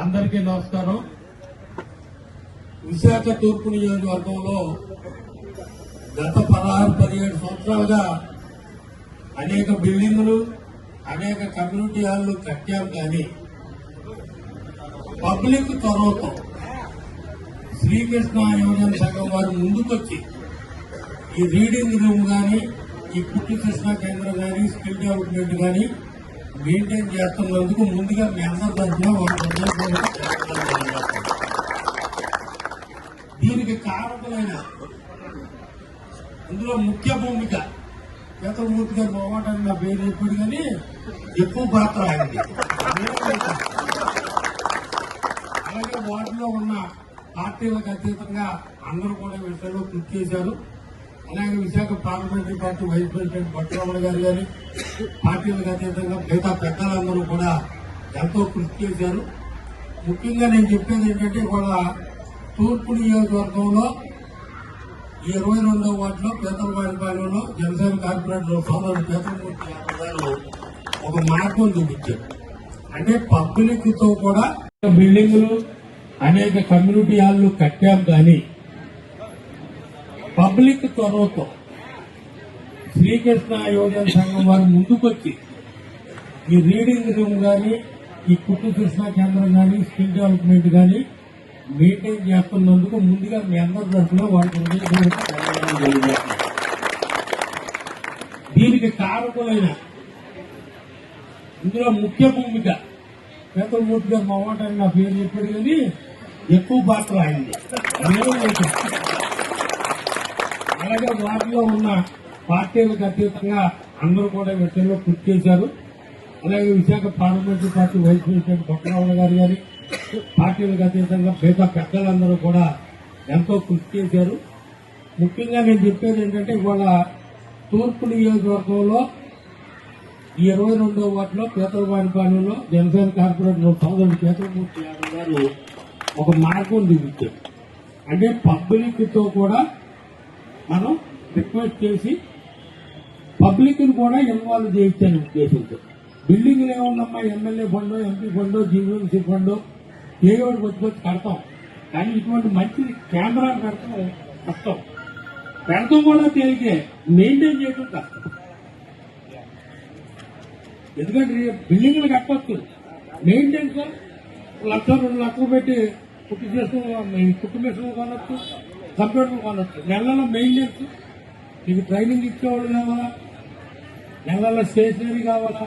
అందరికీ నమస్కారం. విశాఖ తూర్పు నియోజకవర్గంలో గత పదహారు పదిహేడు సంవత్సరాలుగా అనేక బిల్డింగులు అనేక కమ్యూనిటీ హాల్లు కట్టాం కానీ పబ్లిక్ చొరవతో శ్రీకృష్ణ యువజన సంఘం వారు ముందుకొచ్చి ఈ రీడింగ్ రూమ్ కానీ ఈ కుట్టు కృష్ణ కేంద్రం కానీ స్కిల్ డెవలప్మెంట్ కానీ మెయింటైన్ చేస్తున్నందుకు ముందుగా మీ అందరి తరఫున దీనికి కారకులైన ఇందులో ముఖ్య భూమిక చంద్రమూర్తి గారు పోవటానికి నా పేరు చెప్పాడు కానీ ఎక్కువ పాత్ర ఆయనది. అలాగే వాటిలో ఉన్న పార్టీలకు అతీతంగా అందరూ కూడా ఈ విషయంలో కృషి చేశారు. అలాగే Visakha parliamentary party vice president భట్రమణ గారు గాని పార్టీలకు అతీతంగా మిగతా పెద్దలందరూ కూడా ఎంతో కృషి చేశారు. ముఖ్యంగా నేను చెప్పేది ఏంటంటే కూడా తూర్పు నియోజకవర్గంలో ఇరవై రెండవ వార్డులో పేదలవాడిపాలెంలో జనసేన కార్పొరేటర్ సోదరుడు పేదమూర్తి యాదవ్ గారు ఒక మార్గం చూపించారు. అంటే పబ్లిక్తో కూడా బిల్డింగులు అనేక కమ్యూనిటీ హాల్లు కట్టాం కానీ పబ్లిక్ చొరవతో శ్రీకృష్ణ యోజన సంఘం వారు ముందుకొచ్చి ఈ రీడింగ్ రూమ్ కానీ ఈ కుట్టు కృష్ణ కేంద్రం కానీ స్కిల్ డెవలప్మెంట్ కానీ మెయింటైన్ చేస్తున్నందుకు ముందుగా మీ అందరి తరఫున వాళ్ళకి దీనికి కారకులైన ఇందులో ముఖ్య భూమిక పెద్దమూర్తి గారు మొహమాటాన్ని నా పేరు చెప్పాడు కానీ ఎక్కువ పాత్ర అయింది అలాగే వాటిలో ఉన్న పార్టీలకు అతీతంగా అందరూ కూడా ఈ విషయంలో కృషి చేశారు. అలాగే Visakha parliamentary party vice president Bokkaravula గారు గారి పార్టీలకు అతీతంగా మిగతా పెద్దలందరూ కూడా ఎంతో కృషి చేశారు. ముఖ్యంగా నేను చెప్పేది ఏంటంటే ఇవాళ తూర్పు నియోజకవర్గంలో ఈ ఇరవై రెండో వార్డులో పేదలవాడిపాలెంలో జనసేన కార్పొరేటర్ సోదరుడు కేతమూర్తి యాదవ్ గారు ఒక మార్గం దిగుతారు. అంటే పబ్లిక్తో కూడా మనం రిక్వెస్ట్ చేసి పబ్లిక్ని కూడా ఇన్వాల్వ్ చేయించాను ఉద్దేశంతో. బిల్డింగ్లు ఏముందమ్మా? MLA fund MP fund GVMC fund ఏ ఒకటి వచ్చి వచ్చి కడతాం. కానీ ఇటువంటి మంచి కేంద్రాలు కడతాం కష్టం. పెడతాం కూడా తేలికే. మెయింటైన్ చేయడం కష్టం. ఎందుకంటే బిల్డింగ్లు కట్టొచ్చు. మెయింటెనెన్స్ లక్ష రెండు లక్షలు పెట్టి కుట్టు చేసుకుని కుట్టు కొనొచ్చు. కంప్యూటర్లు కొనొచ్చు నెలలో మెయింటెనెన్స్ నీకు ట్రైనింగ్ ఇచ్చేవాళ్ళు కావాలా? నెలలో స్టేషనరీ కావాలా?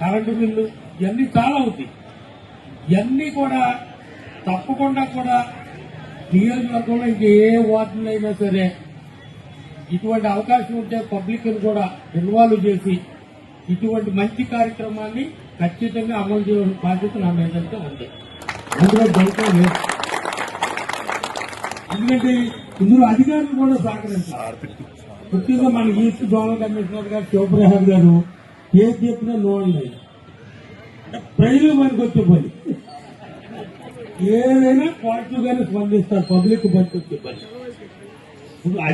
కరెంటు బిల్లు ఇవన్నీ చాలా అవుతాయి. ఇవన్నీ కూడా తప్పకుండా కూడా నియోజకవర్గంలో ఇంక ఏ వార్డులు అయినా సరే ఇటువంటి అవకాశం ఉంటే పబ్లిక్ కూడా ఇన్వాల్వ్ చేసి ఇటువంటి మంచి కార్యక్రమాన్ని ఖచ్చితంగా అమలు చేయడం బాధ్యత నా మీద ఉంది. అందులో డౌటే లేదు. ఎందుకంటే ఇందులో అధికారులు కూడా సహకరించారు ముఖ్యంగా మన ఈస్ట్ జోనల్ కమిషనర్ గారు శివప్రసాద్ గారు ఏది చెప్పినా లోన్ లేదు ప్రజలు మనకు వచ్చే పని. ఏదైనా పాజిటివ్ గానే స్పందిస్తారు పబ్లిక్ పనికి వచ్చే పని.